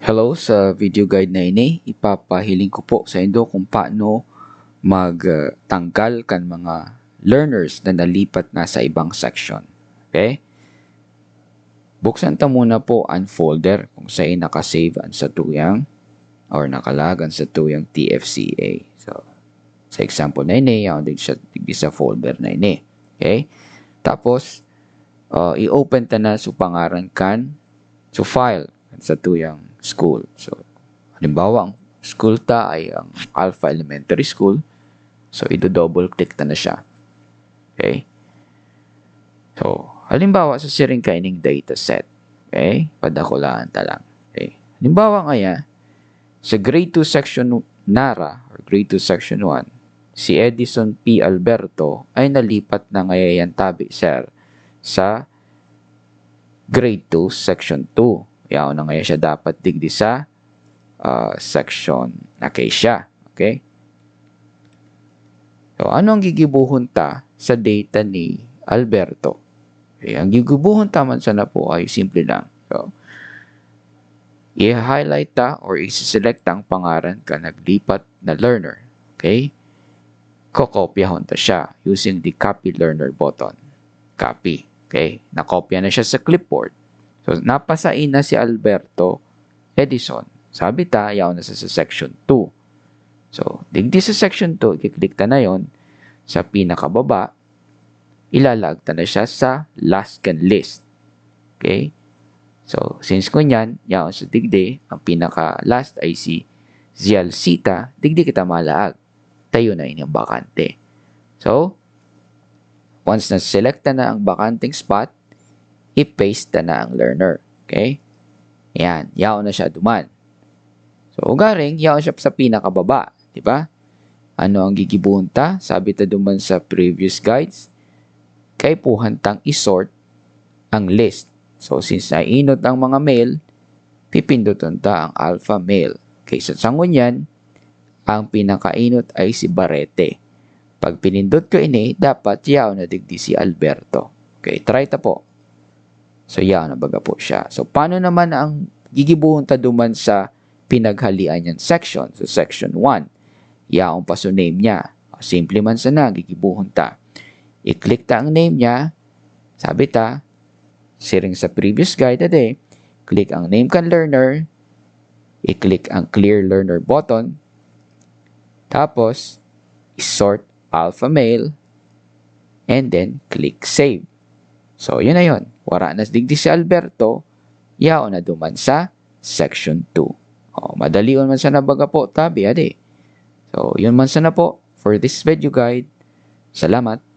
Hello sa video guide na ini. Ipapahiling ko po sa inyo kung paano magtanggal kan mga learners na nalipat na sa ibang section. Okay? Buksan ta muna po ang folder kung saan nakasave ang sa tuyang or nakalagan sa tuyang TFCA. So, sa example na ini, yan din siya sa folder na ini. Okay? Tapos, uh, i-open ta na sa pangaran kan so file sa tuyang school. So, halimbawa, ang school ta ay ang Alpha Elementary School. So, i-double click ta na siya. Okay? So, halimbawa, sa siring kaining data set. Okay? Padakulaan ta lang. Okay? Halimbawa ngaya, sa grade 2 section NARA or grade 2 section 1, si Edison P. Alberto ay nalipat na ngayon tabi, sir, sa grade 2 section 2. Yaw na ngayon siya dapat digdi sa uh, section na siya. Okay? So, ano ang gigibuhon ta sa data ni Alberto? Okay, ang gigibuhon ta man sana po ay simple lang. So, i-highlight ta or i-select ang pangalan ka naglipat na learner. Okay? Kokopyahon ta siya using the copy learner button. Copy. Okay? Nakopya na siya sa clipboard. So, napasain na si Alberto Edison. Sabi ta, yaw na sa, sa section 2. So, digdi sa section 2, i-click ta na yon sa pinakababa, ilalag ta na siya sa last can list. Okay? So, since kunyan, yaw sa digdi, ang pinaka-last ay si Zialcita, digdi kita malaag. Tayo na inyong bakante. So, once na-select na ang bakanting spot, i-paste na ang learner. Okay? Yan. Yaw na siya duman. So, ugaring, yaw siya sa pinakababa. Di ba? Ano ang gigibunta? Sabi ta duman sa previous guides. Kay puhantang isort ang list. So, since nainot ang mga male, pipindutan ta ang alpha male. Kaysa sa ngunyan, ang pinakainot ay si Barete. Pag pinindot ko ini, dapat yaw na digdi si Alberto. Okay, try ta po. So, yaw na baga po siya. So, paano naman ang gigibuhon ta duman sa pinaghalian yan section? So, section 1. Yaong pa so name niya. Simple man sana, gigibuhon ta. I-click ta ang name niya. Sabi ta, siring sa previous guide ade, click ang name kan learner, i-click ang clear learner button, tapos, sort alpha male, and then click save. So, yun na yun. Wara na digdi si Alberto, yao na duman sa section 2. O, madali man sa nabaga po, tabi, ade. So, yun man sana po for this video guide. Salamat.